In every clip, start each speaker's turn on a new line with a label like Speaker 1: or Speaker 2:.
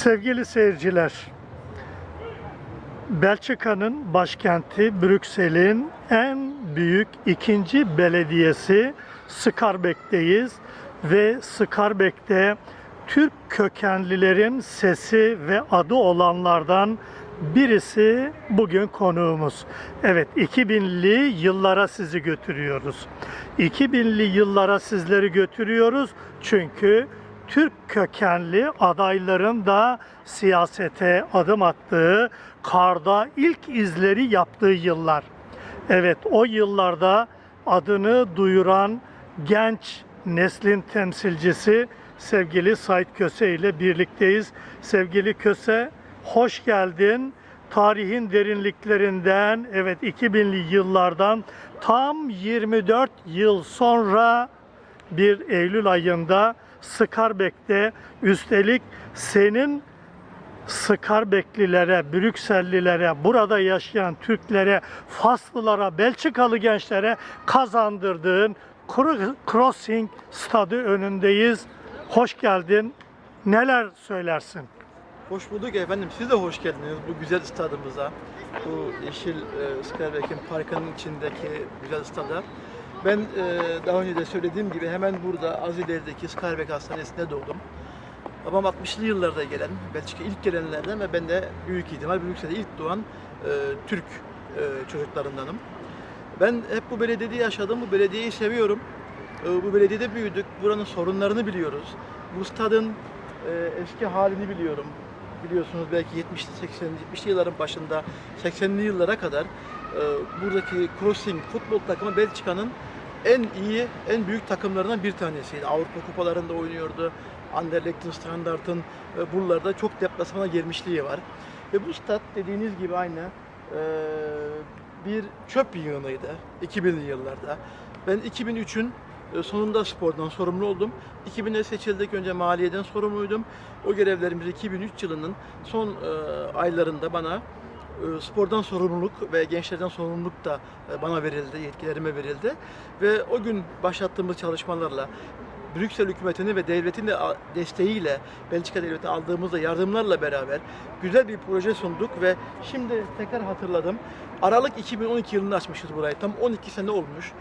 Speaker 1: Sevgili seyirciler, Belçika'nın başkenti Brüksel'in en büyük ikinci belediyesi Skarbek'teyiz ve Skarbek'te Türk kökenlilerin sesi ve adı olanlardan birisi bugün konuğumuz. Evet 2000'li yıllara sizi götürüyoruz. 2000'li yıllara sizleri götürüyoruz çünkü Türk kökenli adayların da siyasete adım attığı, karda ilk izleri yaptığı yıllar. Evet o yıllarda adını duyuran genç neslin temsilcisi sevgili Sait Köse ile birlikteyiz. Sevgili Köse hoş geldin. Tarihin derinliklerinden evet 2000'li yıllardan tam 24 yıl sonra bir Eylül ayında Skarbek'te üstelik senin Skarbeklilere, Brüksellilere, burada yaşayan Türklere, Faslılara, Belçikalı gençlere kazandırdığın Crossing stadı önündeyiz. Hoş geldin. Neler söylersin?
Speaker 2: Hoş bulduk efendim. Siz de hoş geldiniz bu güzel stadımıza. Bu yeşil e, Skarbek'in parkının içindeki güzel stada. Ben e, daha önce de söylediğim gibi hemen burada az ilerideki Skarbek Hastanesi'nde doğdum. Babam 60'lı yıllarda gelen, Belçika ilk gelenlerden ve ben de büyük ihtimal Brüksel'de ilk doğan e, Türk e, çocuklarındanım. Ben hep bu belediyede yaşadım, bu belediyeyi seviyorum. E, bu belediyede büyüdük, buranın sorunlarını biliyoruz. Bu stadın e, eski halini biliyorum. Biliyorsunuz belki 70'li 80'li 70'li yılların başında 80'li yıllara kadar e, buradaki Crossing futbol takımı Belçika'nın en iyi, en büyük takımlarından bir tanesiydi. Avrupa kupalarında oynuyordu. Anderlecht'in, Standard'ın e, buralarda çok deplasmana girmişliği var. Ve bu stat dediğiniz gibi aynı e, bir çöp yığınıydı 2000'li yıllarda. Ben 2003'ün e, sonunda spordan sorumlu oldum. 2000'e seçildik önce maliyeden sorumluydum. O görevlerimiz 2003 yılının son aylarında bana spordan sorumluluk ve gençlerden sorumluluk da e, bana verildi, yetkilerime verildi. Ve o gün başlattığımız çalışmalarla Brüksel hükümetinin ve devletin de desteğiyle, Belçika devleti aldığımızda yardımlarla beraber güzel bir proje sunduk ve şimdi tekrar hatırladım. Aralık 2012 yılında açmışız burayı. Tam 12 sene olmuş.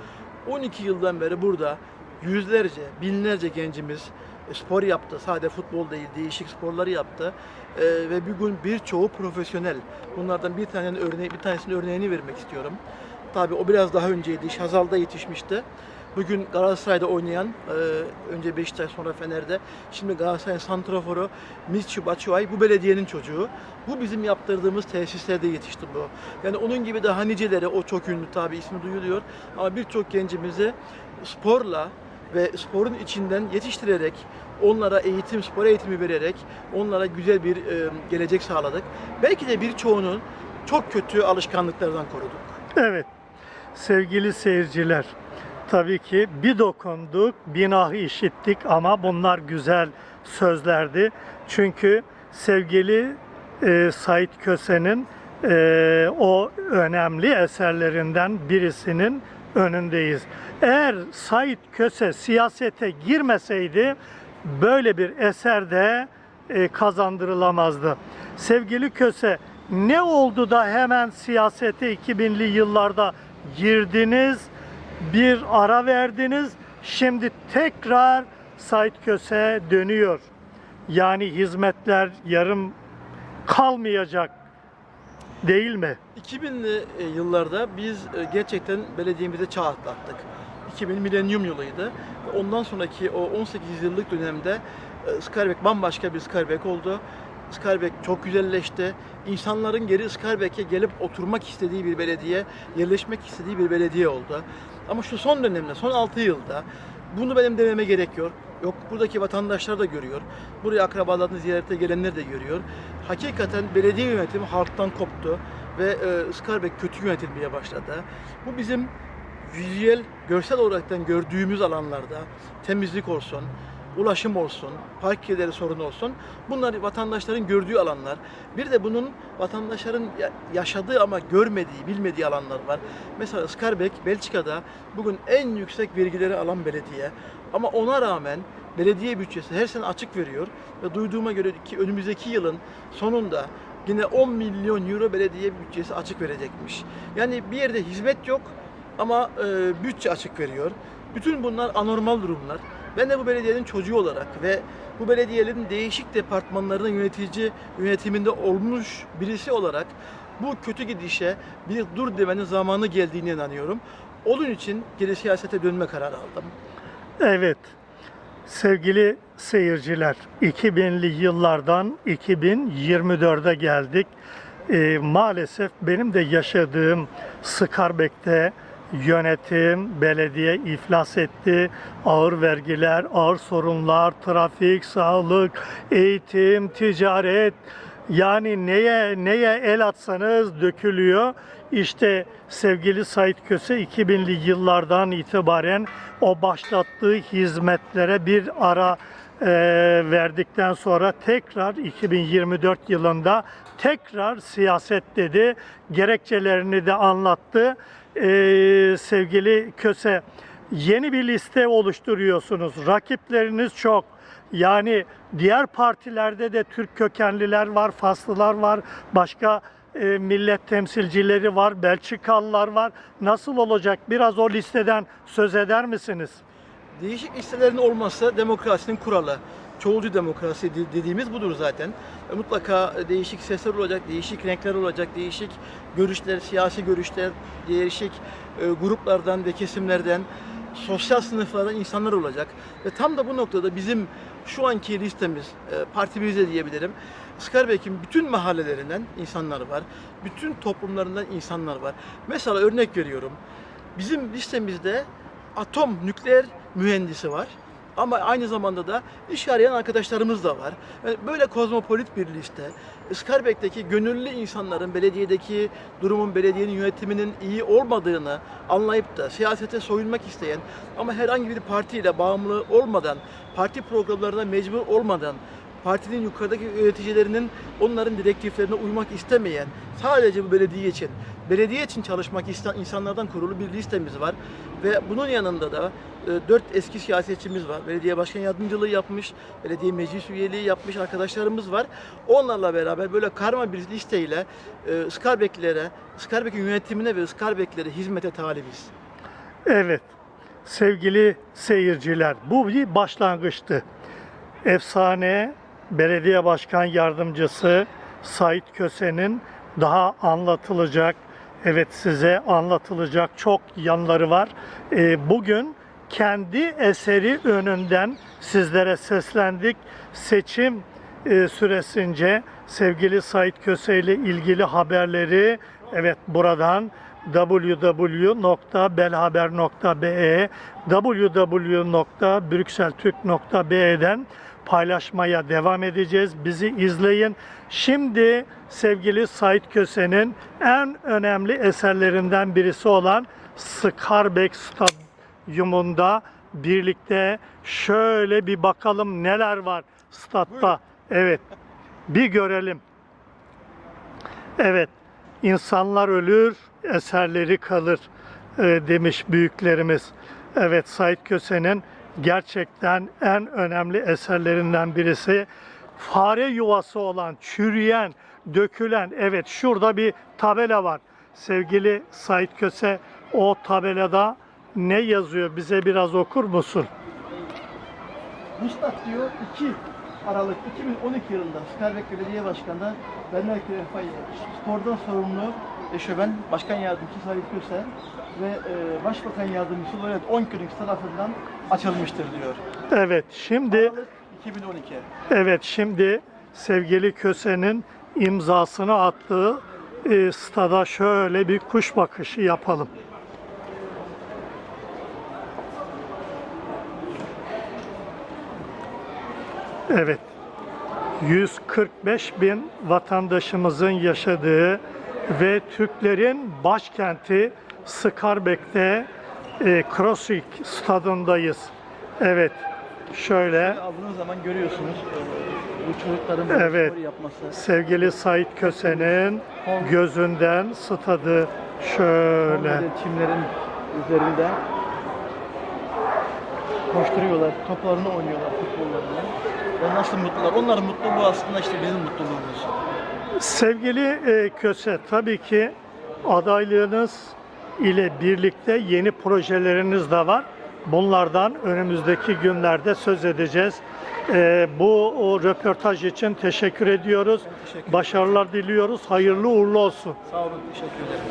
Speaker 2: 12 yıldan beri burada yüzlerce, binlerce gencimiz spor yaptı. Sadece futbol değil, değişik sporları yaptı. Ee, ve bugün birçoğu profesyonel. Bunlardan bir tanenin örneği, bir tanesinin örneğini vermek istiyorum. Tabii o biraz daha önceydi. Şazal'da yetişmişti. Bugün Galatasaray'da oynayan, e, önce Beşiktaş sonra Fener'de, şimdi Galatasaray'ın santraforu Mitsu Batshuayi bu belediyenin çocuğu. Bu bizim yaptırdığımız tesislerde yetişti bu. Yani onun gibi daha niceleri, o çok ünlü tabii ismi duyuluyor. Ama birçok gencimizi sporla ve sporun içinden yetiştirerek, onlara eğitim, spor eğitimi vererek, onlara güzel bir e, gelecek sağladık. Belki de birçoğunun çok kötü alışkanlıklardan koruduk.
Speaker 1: Evet sevgili seyirciler tabii ki bir dokunduk binahı işittik ama bunlar güzel sözlerdi. Çünkü sevgili e, Sait Köse'nin e, o önemli eserlerinden birisinin önündeyiz. Eğer Sait Köse siyasete girmeseydi böyle bir eser de e, kazandırılamazdı. Sevgili Köse ne oldu da hemen siyasete 2000'li yıllarda girdiniz, bir ara verdiniz, şimdi tekrar Sait Köse dönüyor. Yani hizmetler yarım kalmayacak değil mi?
Speaker 2: 2000'li e, yıllarda biz e, gerçekten belediyemize çağ atlattık. 2000 milenyum yılıydı. Ondan sonraki o 18 yıllık dönemde e, Skarbek bambaşka bir Skarbek oldu. Skarbek çok güzelleşti. İnsanların geri Skarbek'e gelip oturmak istediği bir belediye, yerleşmek istediği bir belediye oldu. Ama şu son dönemde, son 6 yılda bunu benim dememe gerek yok. Yok buradaki vatandaşlar da görüyor. Buraya akrabalarını ziyarete gelenler de görüyor. Hakikaten belediye yönetimi halktan koptu ve e, Skarbek kötü yönetilmeye başladı. Bu bizim vizüel, görsel olaraktan gördüğümüz alanlarda temizlik olsun, ulaşım olsun, park yerleri sorunu olsun. Bunlar vatandaşların gördüğü alanlar. Bir de bunun vatandaşların ya- yaşadığı ama görmediği, bilmediği alanlar var. Mesela Skarbek, Belçika'da bugün en yüksek vergileri alan belediye. Ama ona rağmen belediye bütçesi her sene açık veriyor ve duyduğuma göre ki önümüzdeki yılın sonunda yine 10 milyon euro belediye bütçesi açık verecekmiş. Yani bir yerde hizmet yok ama e, bütçe açık veriyor. Bütün bunlar anormal durumlar. Ben de bu belediyenin çocuğu olarak ve bu belediyelerin değişik departmanlarının yönetici yönetiminde olmuş birisi olarak bu kötü gidişe bir dur demenin zamanı geldiğine inanıyorum. Onun için geri siyasete dönme kararı aldım.
Speaker 1: Evet. Sevgili seyirciler, 2000'li yıllardan 2024'e geldik. Ee, maalesef benim de yaşadığım Skarbek'te yönetim, belediye iflas etti. Ağır vergiler, ağır sorunlar, trafik, sağlık, eğitim, ticaret, yani neye neye el atsanız dökülüyor. İşte sevgili Sait Köse 2000'li yıllardan itibaren o başlattığı hizmetlere bir ara e, verdikten sonra tekrar 2024 yılında tekrar siyaset dedi. Gerekçelerini de anlattı. E, sevgili Köse yeni bir liste oluşturuyorsunuz. Rakipleriniz çok. Yani diğer partilerde de Türk kökenliler var, Faslılar var, başka e, millet temsilcileri var, Belçikalılar var. Nasıl olacak? Biraz o listeden söz eder misiniz?
Speaker 2: Değişik listelerin olması demokrasinin kuralı. Çoğulcu demokrasi de- dediğimiz budur zaten. E, Mutlaka değişik sesler olacak, değişik renkler olacak, değişik görüşler, siyasi görüşler, değişik e, gruplardan ve kesimlerden, sosyal sınıflardan insanlar olacak. Ve tam da bu noktada bizim şu anki listemiz, e, partimizde diyebilirim. Skarbek'in bütün mahallelerinden insanlar var. Bütün toplumlarından insanlar var. Mesela örnek veriyorum. Bizim listemizde atom nükleer mühendisi var. Ama aynı zamanda da iş arayan arkadaşlarımız da var. Böyle kozmopolit bir liste. Skarbek'teki gönüllü insanların belediyedeki durumun, belediyenin yönetiminin iyi olmadığını anlayıp da siyasete soyunmak isteyen ama herhangi bir partiyle bağımlı olmadan, parti programlarına mecbur olmadan, partinin yukarıdaki yöneticilerinin onların direktiflerine uymak istemeyen, sadece bu belediye için, belediye için çalışmak isteyen insanlardan kurulu bir listemiz var. Ve bunun yanında da e, dört eski siyasetçimiz var. Belediye başkan yardımcılığı yapmış, belediye meclis üyeliği yapmış arkadaşlarımız var. Onlarla beraber böyle karma bir listeyle e, Skarbek'lere, Skarbek'in yönetimine ve Skarbek'lere hizmete talibiz.
Speaker 1: Evet. Sevgili seyirciler, bu bir başlangıçtı. Efsane Belediye Başkan Yardımcısı Sait Köse'nin daha anlatılacak, evet size anlatılacak çok yanları var. Ee, bugün kendi eseri önünden sizlere seslendik. Seçim e, süresince sevgili Sait Köse ile ilgili haberleri evet buradan www.belhaber.be www.brükseltürk.be'den paylaşmaya devam edeceğiz. Bizi izleyin. Şimdi sevgili Sait Köse'nin en önemli eserlerinden birisi olan Skarbek Stadyumunda birlikte şöyle bir bakalım neler var statta. Evet. Bir görelim. Evet. insanlar ölür, eserleri kalır e, demiş büyüklerimiz. Evet Sait Köse'nin gerçekten en önemli eserlerinden birisi fare yuvası olan, çürüyen, dökülen, evet şurada bir tabela var. Sevgili Sait Köse o tabelada ne yazıyor bize biraz okur musun?
Speaker 2: Mustat diyor 2 Aralık 2012 yılında Skarbek Belediye Başkanı Bernard Refay spordan sorumlu eşöven Başkan Yardımcısı Sait Köse ve e, Başbakan Yardımcısı Loret Onkönig tarafından açılmıştır diyor.
Speaker 1: Evet şimdi
Speaker 2: Aralık 2012.
Speaker 1: Evet şimdi sevgili Köse'nin imzasını attığı e, stada şöyle bir kuş bakışı yapalım. Evet. 145 bin vatandaşımızın yaşadığı ve Türklerin başkenti Skarbek'te e, Krosvik stadındayız. Evet. Şöyle
Speaker 2: Aldığınız zaman görüyorsunuz bu çocukların
Speaker 1: Evet.
Speaker 2: spor yapması.
Speaker 1: sevgili Sait Köse'nin gözünden stadı şöyle.
Speaker 2: Çimlerin üzerinde koşturuyorlar, toplarını oynuyorlar, futbollarını. Ve nasıl mutlular. Onların mutluluğu aslında işte bizim mutluluğumuz.
Speaker 1: Sevgili e, Köse, tabii ki adaylığınız ile birlikte yeni projeleriniz de var. Bunlardan önümüzdeki günlerde söz edeceğiz. E, bu röportaj için teşekkür ediyoruz.
Speaker 2: teşekkür.
Speaker 1: Başarılar diliyoruz. Hayırlı uğurlu olsun.
Speaker 2: Sağ olun, teşekkür ederim.